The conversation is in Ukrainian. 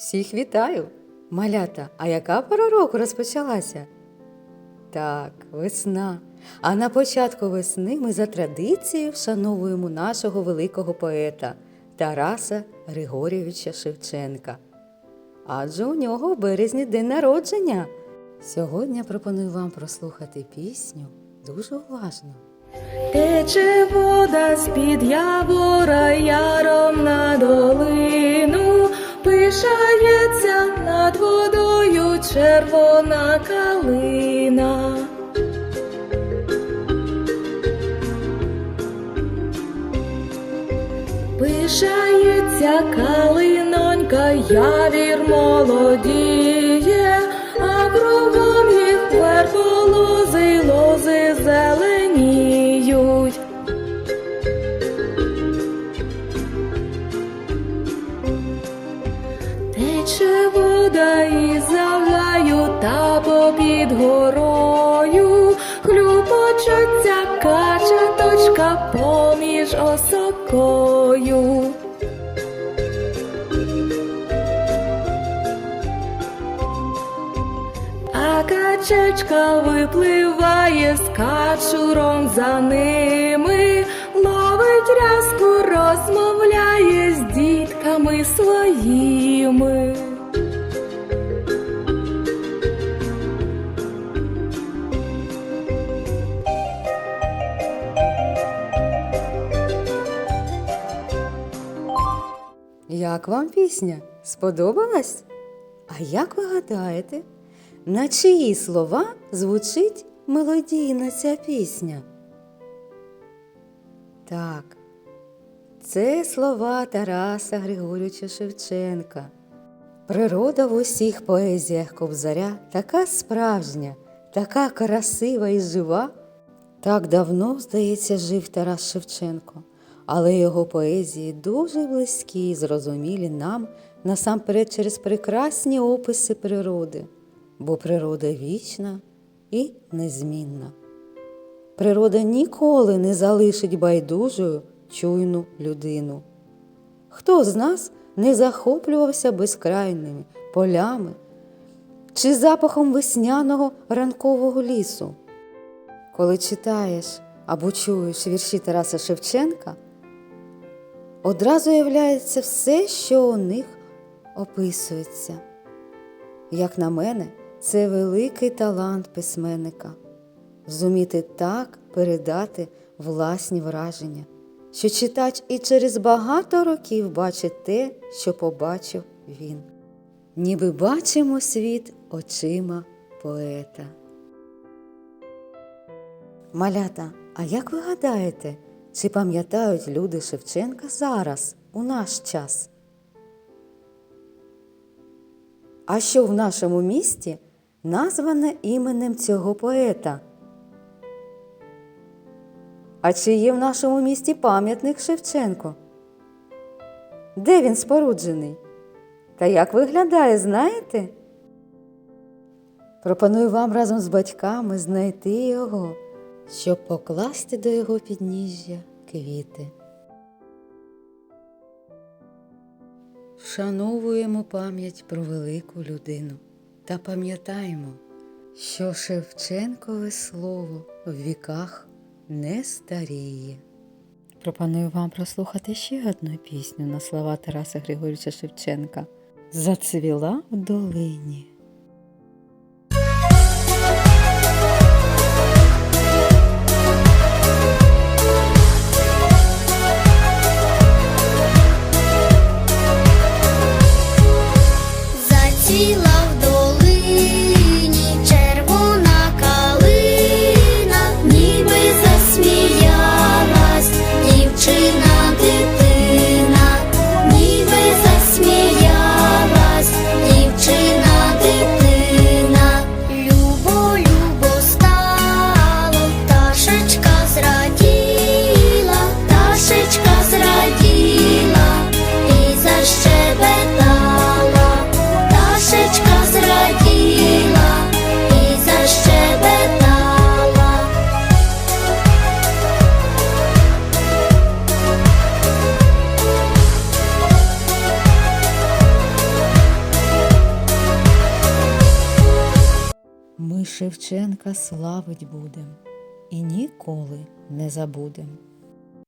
Всіх вітаю! Малята, а яка пора року розпочалася? Так, весна. А на початку весни ми за традицією вшановуємо нашого великого поета Тараса Григорійовича Шевченка. Адже у нього в березні день народження. Сьогодні пропоную вам прослухати пісню дуже уважно. Тече вода з-під явора яром на долину, пишається над водою червона калина. Пишається калинонька, явір молодіє, а кругом їх верболози, лози зеленіють. Тече вода із загаю та попід горою, хлюпочеться качаточка поміж осокою. А качечка випливає з качуром за ними, ловить рязку, розмовляє з дітками своїми. Як вам пісня? Сподобалась? А як ви гадаєте, на чиї слова звучить мелодійна ця пісня? Так, це слова Тараса Григорьовича Шевченка. Природа в усіх поезіях Кобзаря така справжня, така красива і жива. Так давно, здається, жив Тарас Шевченко, але його поезії дуже близькі і зрозумілі нам насамперед через прекрасні описи природи, бо природа вічна і незмінна. Природа ніколи не залишить байдужою чуйну людину. Хто з нас не захоплювався безкрайними полями чи запахом весняного ранкового лісу? Коли читаєш або чуєш вірші Тараса Шевченка, одразу являється все, що у них описується. Як на мене, це великий талант письменника зуміти так передати власні враження, що читач і через багато років бачить те, що побачив він. Ніби бачимо світ очима поета. Малята, а як ви гадаєте, чи пам'ятають люди Шевченка зараз, у наш час? А що в нашому місті назване іменем цього поета? А чи є в нашому місті пам'ятник Шевченко? Де він споруджений? Та як виглядає, знаєте? Пропоную вам разом з батьками знайти його, щоб покласти до його підніжжя квіти. Вшановуємо пам'ять про велику людину та пам'ятаємо, що Шевченкове слово в віках не старіє. Пропоную вам прослухати ще одну пісню на слова Тараса Григорьовича Шевченка Зацвіла в долині. Ми Шевченка славить будем і ніколи не забудем.